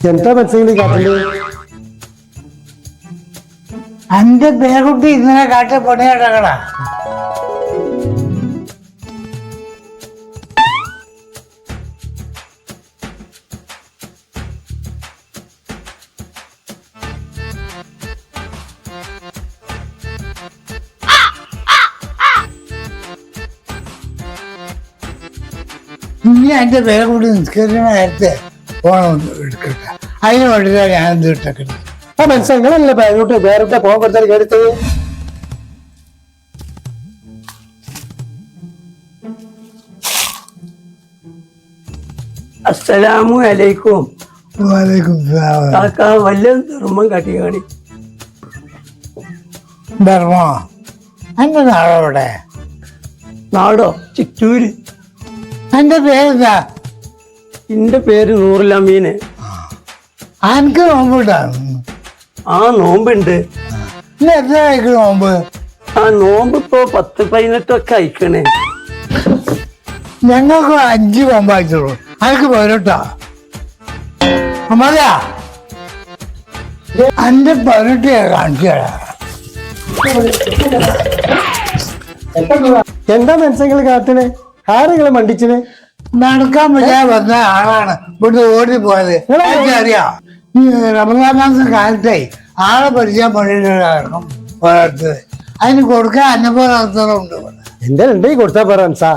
എന്താ മനസ്സിലായി കാട്ടിൽ? അന്റെ പേരുട്ടി ഇന്നലെ കാട്ടിൽ പണിയാട്ടക്കടാ ഇനി എന്റെ പേരെ കൂടി നിസ്കരിക്കുന്ന നേരത്തെ. ഫോൺ എടുക്കട്ടെ അതിന് വേണ്ടിയിട്ട് ഞാൻ എന്ത് ഇട്ടേക്കുന്നത് ആ മനസ്സിലായി നിങ്ങളല്ലേ ബാങ്കോട്ട് വേറെ പോകാൻ കൊടുത്താൽ കേടുത്തത് അസ്സലാമു അലൈക്കും. വാലേക്കും സലാം. കാക്ക വല്ല ധർമ്മം എന്റെ നാടോ? ചിറ്റൂര്. എന്റെ പേരെന്താ? എന്റെ പേര് നൂറിലമീന് എനിക്ക് നോമ്പിട്ടാ ആ നോമ്പുണ്ട്. എത്ര ആയിക്ക് നോമ്പ്? ആ നോമ്പ് ഇപ്പൊ പത്ത് പതിനെട്ടൊക്കെ അയക്കണേ ഞങ്ങൾക്ക് അഞ്ച് നോമ്പ് അയച്ചോളൂ അയക്ക് പതിനെട്ടാ? അമ്മയാ അന്റെ പതിനെട്ട് കാണിച്ചു എന്താ മനസ്സെങ്കിൽ കാത്തിനെ ആരെങ്കിലും മണ്ടിച്ചിന് നടക്കാൻ പറ്റാൻ വന്ന ആളാണ്. ഇവിടുന്ന് ഓടി പോയത്. അറിയാം. ഈ റമദാൻ മാസം കാലത്തെ ആളെ പരിചയം പണിയിടണം ഓരോരുത്തർ അതിന് കൊടുക്കാൻ ഇവിടെ. എന്റെ രണ്ടേ കൊടുത്താ പറ സാ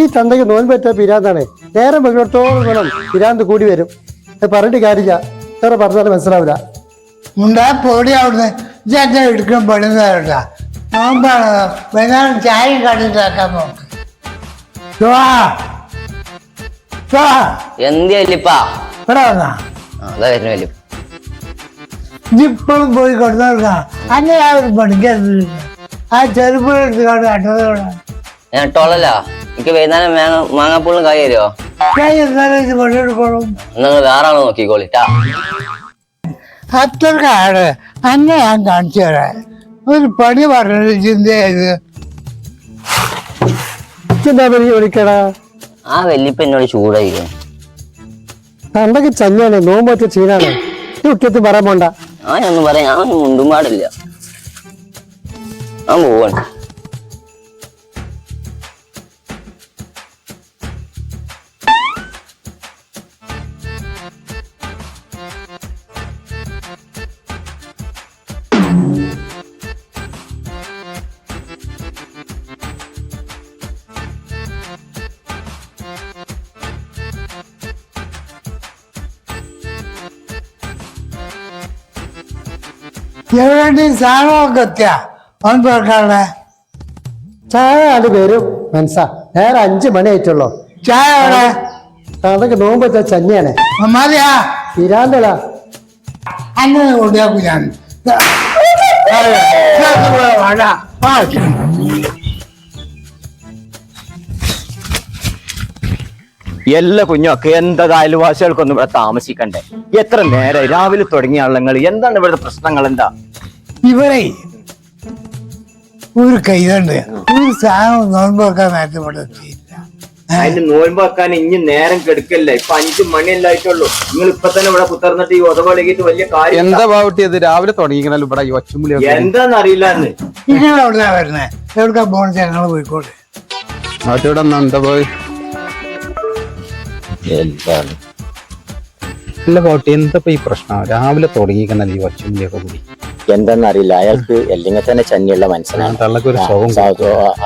ഈ തന്തയ്ക്ക് നോൻ പറ്റാ പിരാന്താണ്. നേരം വെള്ളത്തോളം വേണം പിരാന്ത് കൂടി വരും. പറഞ്ഞിട്ട് കാര്യമില്ല. വേറെ പറഞ്ഞാലും മനസ്സിലാവില്ല. ഉണ്ടാ പോടി അവിടുന്ന്. ഇതെന്നെ എടുക്കാൻ പണിതാട്ടാ നോമ്പാണ്. വൈകുന്നേരം ചായ കണ്ടിട്ടാക്കാൻ നോക്ക്. എന്ത് വല്യപ്പാ? അതാ വരുന്നു വല്യപ്പ. ഇപ്പോഴും പോയി കൊടുത്തോക്കാം അന്നെ ആ ഒരു ആ ചെറുപ്പ് എടുത്ത് കൊണ്ട് ഞാൻ ടോളല്ല എനിക്ക് വൈകുന്നേരം മാങ്ങ മാങ്ങാപ്പൂളും കായ് തരുമോ ഞാൻ എന്നാലും ഇത് പണിയെടുക്കണം നിങ്ങൾ വേറെ ആണോ നോക്കിക്കോളിട്ടാ അത്രക്കാണ് അന്നെ ഞാൻ കാണിച്ചു തരാം. ഒരു പണി പറഞ്ഞത് ചിന്തയായത് എന്താ പണി വിളിക്കടാ ആ വല്യപ്പ എന്നോട് ചൂടായിരിക്കും എന്തൊക്കെ ചഞ്ഞാണ് നോമ്പ് വെച്ച ചീനാണ് ഈ പറയാൻ പോണ്ട. ആ ഞാൻ പറയാം. ഞാൻ മുണ്ടും പാടില്ല. ആ പോവാണ്. എവിടെ സാധനമൊക്കെ എത്തിയ ഓൻ ചായ അത് വരും മനസ്സാ നേരെ അഞ്ചു മണി ആയിട്ടുള്ളൂ ചായ അവിടെ അതൊക്കെ നോമ്പ് വെച്ച ചഞ്ഞാണ് മതിയാ തീരാന്തല അങ്ങനെ കൊണ്ടുപോകും ഞാൻ എല്ലാ കുഞ്ഞൊക്കെ എന്താ അയൽവാസികൾക്കൊന്നും ഇവിടെ താമസിക്കണ്ടേ? എത്ര നേരം രാവിലെ തുടങ്ങിയ ആളുകൾ എന്താണ് ഇവിടുത്തെ പ്രശ്നങ്ങൾ എന്താ? ഇവരെ ഒരു കൈതണ്ട് ഒരു സാധനം നോമ്പ് വെക്കാൻ നേരത്തെ ഇവിടെ എത്തിയില്ല. അതിന് നോമ്പ് വെക്കാൻ ഇനി നേരം കെടുക്കല്ലേ? ഇപ്പൊ അഞ്ചു മണിയല്ലായിട്ടുള്ളൂ. നിങ്ങൾ ഇപ്പൊ തന്നെ ഇവിടെ കുത്തർന്നിട്ട് ഈ ഒതവളകിട്ട് വലിയ കാര്യം എന്താ പാവട്ടിയത് രാവിലെ തുടങ്ങിക്കണല്ലോ ഇവിടെ ഈ ഒച്ചമുളി എന്താന്നറിയില്ല എന്ന് നിങ്ങൾ എവിടുന്നാ വരുന്നത് എവിടുക്കാ പോണ? ഞങ്ങൾ പോയിക്കോട്ടെ. അവിടെ എന്താ പോയി? അല്ല പാവട്ടി എന്താ ഇപ്പൊ ഈ പ്രശ്നം? രാവിലെ തുടങ്ങിക്കണല്ലോ ഈ ഒച്ചമുളിയൊക്കെ കൂടി. എന്താന്നറിയില്ല. അയാൾക്ക് അല്ലെങ്കിൽ തന്നെ ചന്നിയുള്ള മനസ്സിലാണ്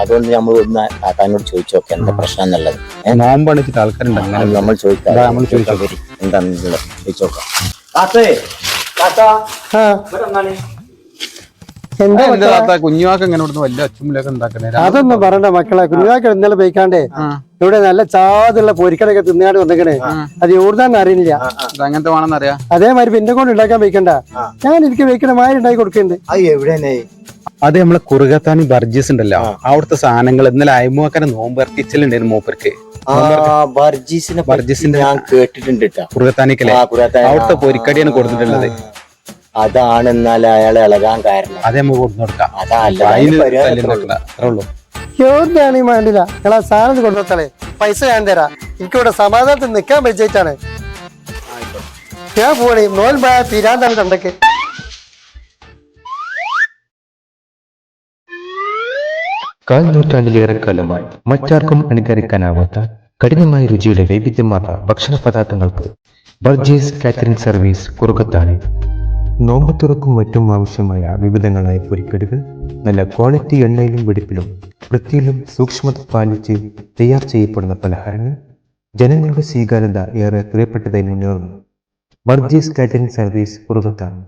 അതുകൊണ്ട് നമ്മൾ ഒന്ന് താത്താനോട് ചോദിച്ചു നോക്കാം എന്താ പ്രശ്നം എന്നുള്ളത്? നോമ്പണിച്ചിട്ട് ആൾക്കാരുണ്ട്. അങ്ങനെ നമ്മൾ ചോദിക്കാം. ഇതാ, നമ്മൾ ചോദിക്കാം. എന്താണെന്നുള്ളത് ചോദിച്ചു നോക്കാം എന്താ കുഞ്ഞുവാക്ക് ഇങ്ങനെ ഇവിടുന്ന് വലിയ ഒച്ചമുളിയൊക്കെ ഉണ്ടാക്കണേ? അതൊന്നും പറയണ്ട മക്കളെ. കുഞ്ഞാക്കൾ ഇന്നലെ പോയിക്കാണ്ടേ. ഇവിടെ നല്ല ചാതുള്ള പൊരിക്കടൊക്കെ തിന്നാണ്ട് വന്നിക്കണേ. അത് എവിടുന്നാന്ന് അറിയില്ല അങ്ങനത്തെ വേണമെന്ന് അറിയാം? അതേമാതിരി പിന്നെ കൊണ്ട് ഉണ്ടാക്കാൻ വെക്കണ്ട ഞാൻ എനിക്ക് വെക്കണ മാതിരി ഉണ്ടാക്കി കൊടുക്കുന്നുണ്ട് അത് നമ്മളെ കുറുകത്താനി ബർജീസ് ഉണ്ടല്ലോ. അവിടുത്തെ സാധനങ്ങൾ ഇന്നലെ അയമുവാക്കാനെ നോമ്പ് ഇറക്കിച്ചിലുണ്ടായിരുന്നു മൂപ്പർക്ക്. ബർജീസിനെ ബർജീസിന്റെ- ഞാൻ കേട്ടിട്ടുണ്ട് ട്ടോ. കുറുകത്താനിക്കല്ലേ ആ, കുറുകത്താനി. അവിടുത്തെ പൊരിക്കടിയാണ് കൊടുത്തിട്ടുള്ളത്. അതാണ് എന്നാൽ അയാൾ ഇളകാൻ കാരണം. അതേ നമുക്ക് കൊടുത്തു കൊടുക്കാം. അതല്ല പരിഹാരം ഉള്ളൂ? നോക്കണ്ട ഈ വേണ്ടില്ല നിങ്ങൾ ആ സാധനം കൊണ്ടുവത്തളേ പൈസ ഞാൻ തരാം. എനിക്കിവിടെ സമാധാനത്തിൽ നിൽക്കാൻ പറ്റിയിട്ടാണ്. ഞാൻ പോണേ. നോൻപായ തീരാന്താണ് തണ്ടക്ക്. കാൽ നൂറ്റാണ്ടിലേറെക്കാലമായി മറ്റാർക്കും അനുകരിക്കാനാവാത്ത കഠിനമായ രുചിയുടെ വൈവിധ്യമാർന്ന ഭക്ഷണ പദാർത്ഥങ്ങൾക്ക് ബർജീസ് കാറ്ററിംഗ് സർവീസ് കുറുകത്താണ് നോമ്പ് തുറക്കും മറ്റും ആവശ്യമായ വിവിധങ്ങളായ പൊരിക്കടുകൾ നല്ല ക്വാളിറ്റി എണ്ണയിലും വെടിപ്പിലും വൃത്തിയിലും സൂക്ഷ്മത പാലിച്ച് തയ്യാർ ചെയ്യപ്പെടുന്ന പലഹാരങ്ങൾ ജനങ്ങളുടെ സ്വീകാര്യത ഏറെ പ്രിയപ്പെട്ടതായി മുന്നേറുന്നു. വർജീസ് കാറ്ററിംഗ് സർവീസ് കുറുകത്താണ്